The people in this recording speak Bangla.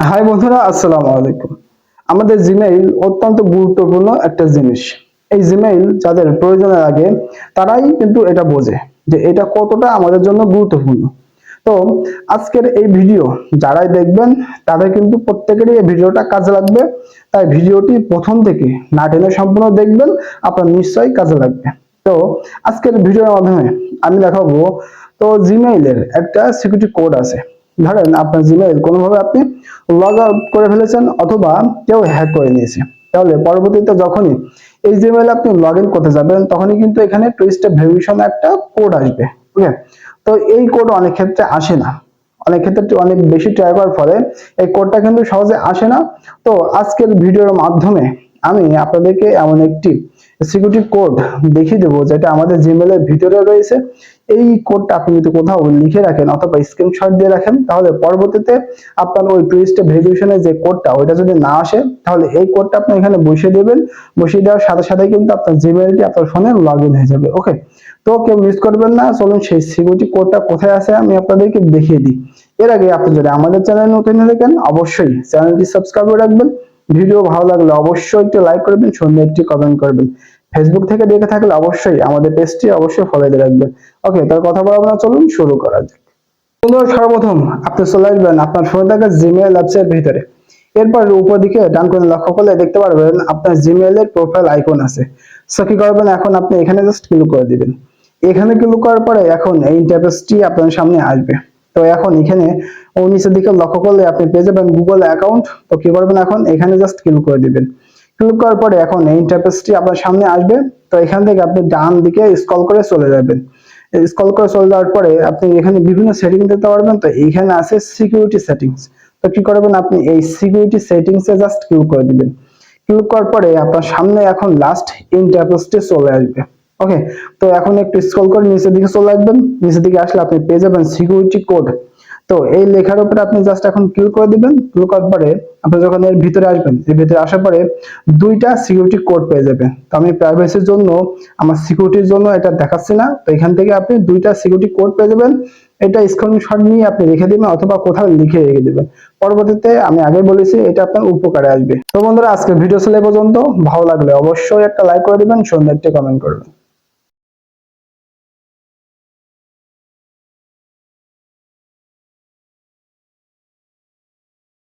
হাই বন্ধুরা, আসসালামু আলাইকুম। আমাদের জিমেইল অত্যন্ত গুরুত্বপূর্ণ একটা জিনিস। এই জিমেইল যাদের প্রয়োজনের আগে, তারাই কিন্তু এটা বোঝে যে এটা কতটা আমাদের জন্য গুরুত্বপূর্ণ। তো আজকের এই ভিডিও, যারাই দেখবেন, তাদের কিন্তু প্রত্যেকেরই এই ভিডিওটা কাজে লাগবে। তাই ভিডিওটি প্রথম থেকে না টেনে সম্পূর্ণ দেখবেন, আপনার নিশ্চয়ই কাজে লাগবে। তো আজকের ভিডিওর মাধ্যমে আমি দেখাবো, তো জিমেইলের একটা সিকিউরিটি কোড আছে। ধরেন আপনার জিমেইল, কোনোভাবে আপনি লগ আউট করে ফেলেছেন অথবা কেউ হ্যাক করে নিয়েছে। তাহলে পরবর্তীতে যখনই এই জিমেইল আপনি লগ ইন করতে যাবেন, তখনই কিন্তু এখানে টু স্টেপ ভেরিফিকেশন একটা কোড আসবে ওকে তো এই কোড অনেক ক্ষেত্রে আসে না। অনেক ক্ষেত্রে অনেক বেশি ট্রাই করার ফলে এই কোডটা কিন্তু সহজে আসে না। তো আজকের ভিডিওর মাধ্যমে আমি আপনাদেরকে এমন একটি সিকিউরিটি কোড দেখিয়ে দেবো, যেটা আমাদের জিমেলের ভিতরে রয়েছে। এই কোডটা আপনি যদি কোথাও লিখে রাখেন অথবা স্ক্রিনশট দিয়ে রাখেন, তাহলে পরবর্তীতে আপনার ওই টু স্টেপ ভেরিফিকেশনের যে কোডটা ওইটা যদি না আসে, তাহলে এই কোডটা আপনি এখানে বসিয়ে দেবেন। বসিয়ে দেওয়ার সাথে সাথে কিন্তু আপনার জিমেলটি আপনার ফোনে লগ ইন হয়ে যাবে ওকে তো কেউ মিস করবেন না, চলুন সেই সিকিউরিটি কোডটা কোথায় আছে আমি আপনাদেরকে দেখিয়ে দিই। এর আগে আপনি যদি আমাদের চ্যানেল নতুন হয়ে থাকেন, অবশ্যই চ্যানেলটি সাবস্ক্রাইব করে রাখবেন। ভিডিও ভালো লাগলে অবশ্যই একটি লাইক করবেন, সুন্দর একটি কমেন্ট করবেন। ফেসবুক থেকে দেখে থাকলে অবশ্যই আমাদের পেজটি অবশ্যই ফলো দিয়ে রাখবেন। ওকে তার কথা বলা না চলুন, শুরু করা যাক। বন্ধুরা সর্বপ্রথম আপনি চলে আসবেন আপনার ফোনে থাকা জিমেইল অ্যাপসের ভিতরে। এরপর উপর দিকে ডান করে লক্ষ্য করলে দেখতে পারবেন আপনার জিমেইলের প্রোফাইল আইকন আছে। সো কি করবেন? এখন আপনি এখানে জাস্ট ক্লিক করে দিবেন। এখানে ক্লিক করার পরে এখন এই ইন্টারফেসটি আপনার সামনে আসবে। তো এখন এখানে ও নিচের দিকে লক্ষ্য করলে আপনি পেয়ে যাবেন গুগল অ্যাকাউন্ট তো কি করবেন এখন? এখানে জাস্ট ক্লিক করে দিবেন। ক্লিক করার পরে এখন এই ইন্টারফেসটি আপনার সামনে আসবে। তো এখান থেকে আপনি ডান দিকে স্ক্রল করে চলে যাবেন। স্ক্রল করে চলে যাওয়ার পরে আপনি এখানে বিভিন্ন সেটিং দিতে পারবেন। তো এখানে আছে সিকিউরিটি সেটিংস তো কি করবেন আপনি? এই সিকিউরিটি সেটিংস জাস্ট ক্লিক করে দিবেন। ক্লিক করার পরে আপনার সামনে এখন লাস্ট ইন্টারফেসটি চলে আসবে। ওকে তো এখন একটু স্ক্রল করে নিচের দিকে চলে আসবেন। নিচের দিকে আসলে আপনি পেয়ে যাবেন সিকিউরিটি কোড তো এই লেখার উপরে আপনি জাস্ট এখন ক্লিক করে দিবেন। ক্লিক করার পরে আপনি যখন এর ভিতরে আসবেন, এর ভিতরে আসার পরে দুইটা সিকিউরিটি কোড পেয়ে যাবেন। তো আমি প্রাইভেসির জন্য, আমার সিকিউরিটির জন্য এটা দেখাচ্ছি না। তো এখান থেকে আপনি দুইটা সিকিউরিটি কোড পেয়ে যাবেন। এটা স্ক্রিনশট নিয়ে আপনি রেখে দিবেন অথবা কোথাও লিখে রেখে দিবেন। পরবর্তীতে আমি আগে বলেছি, এটা আপনার উপকারে আসবে। তো বন্ধুরা, আজকের ভিডিও ছিল পর্যন্ত। ভালো লাগলে অবশ্যই একটা লাইক করে দিবেন সুন্দর একটা কমেন্ট করবেন।